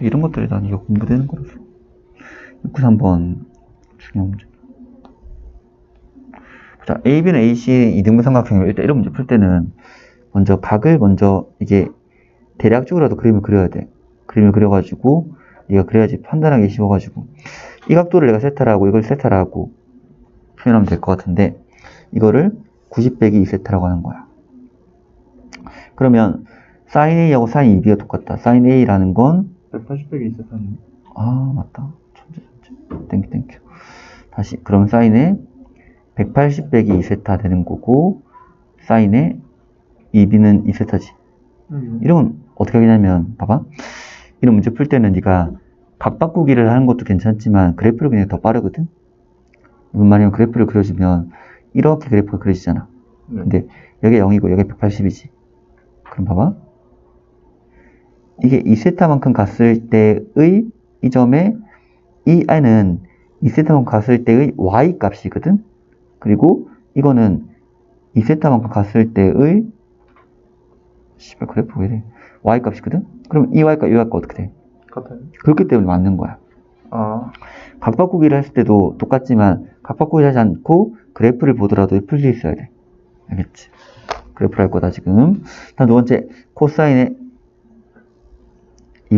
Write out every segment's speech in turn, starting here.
이런 것들이 난 이거 공부되는 거라서. 693번 중요한 문제. 자, AB는 AC 이등분 삼각형을 일단 이런 문제 풀 때는 먼저 각을 먼저 이게 대략적으로라도 그림을 그려야 돼. 그림을 그려가지고 네가 그래야지 판단하기 쉬워가지고 이 각도를 내가 세타라고 이걸 세타라고 표현하면 될 것 같은데 이거를 90 빼기 2세타라고 하는 거야. 그러면 sin A하고 sin 2B가 똑같다. sin A라는 건 180백이 있었다니. 아, 맞다. 천재, 천재. 땡큐, 땡큐. 다시, 그럼 사인에 180 빼기 2세타 되는 거고, 사인에 2b는 2세타지. 음. 이런 건 어떻게 하냐면, 봐봐. 이런 문제 풀 때는 네가 각 바꾸기를 하는 것도 괜찮지만, 그래프를 그냥 더 빠르거든? 무슨 말이냐면, 그래프를 그려주면, 이렇게 그래프가 그려지잖아. 네. 근데, 여기 0이고, 여기 180이지. 그럼 봐봐. 이게 2세타만큼 갔을 때의 이 점에 이 i는 2세타만큼 갔을 때의 y 값이거든? 그리고 이거는 2세타만큼 갔을 때의 씨발 그래프 왜 이래 y 값이거든? 그럼 이 y 값, 이 y 값 어떻게 돼? 같아요. 그렇기 때문에 맞는 거야. 아, 각 바꾸기를 했을 때도 똑같지만 각 바꾸기 하지 않고 그래프를 보더라도 풀수 있어야 돼. 알겠지? 그래프를 할 거다 지금. 다음 두 번째 코사인의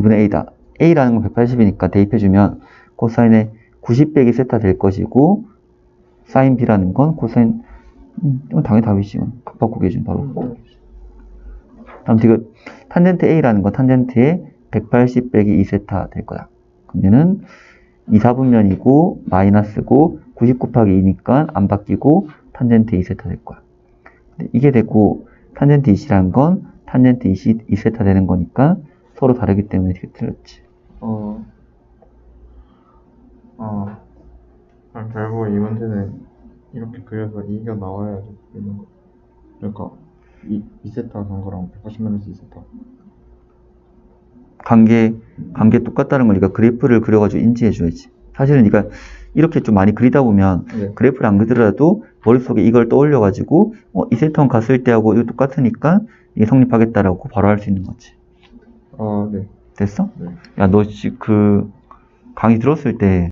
2분의 a다. a라는 건 180이니까 대입해주면 코사인의 90 빼기 세타 될 것이고 사인 b라는 건 코사인 음, 당연히 답이지. 바꾸기 해주면 바로. 음. 다음 지금 탄젠트 A라는 건 탄젠트의 180 빼기 2세타 될 거야. 얘는 2, 4분면이고 마이너스고 90 곱하기 2니까 안 바뀌고 탄젠트 2세타 될 거야. 이게 되고 탄젠트 2시라는 건 탄젠트 2시 2세타 되는 거니까 서로 다르기 때문에 이렇게 틀렸지. 어. 아. 그럼 결국 이 문제는 이렇게 그려서 2가 나와야지 그리는 거. 그러니까 이 2세타 간 거랑 180마이너스 2세타. 관계 관계 똑같다는 거니까 그래프를 그려가지고 인지해 줘야지. 사실은 네가 이렇게 좀 많이 그리다 보면 네. 그래프를 안 그리더라도 머릿속에 이걸 떠올려 가지고 어, 이 세턴 갔을 때하고 이거 똑같으니까 이게 성립하겠다라고 바로 할 수 있는 거지. 아, 네. 됐어? 네. 야, 너 그 강의 들었을 때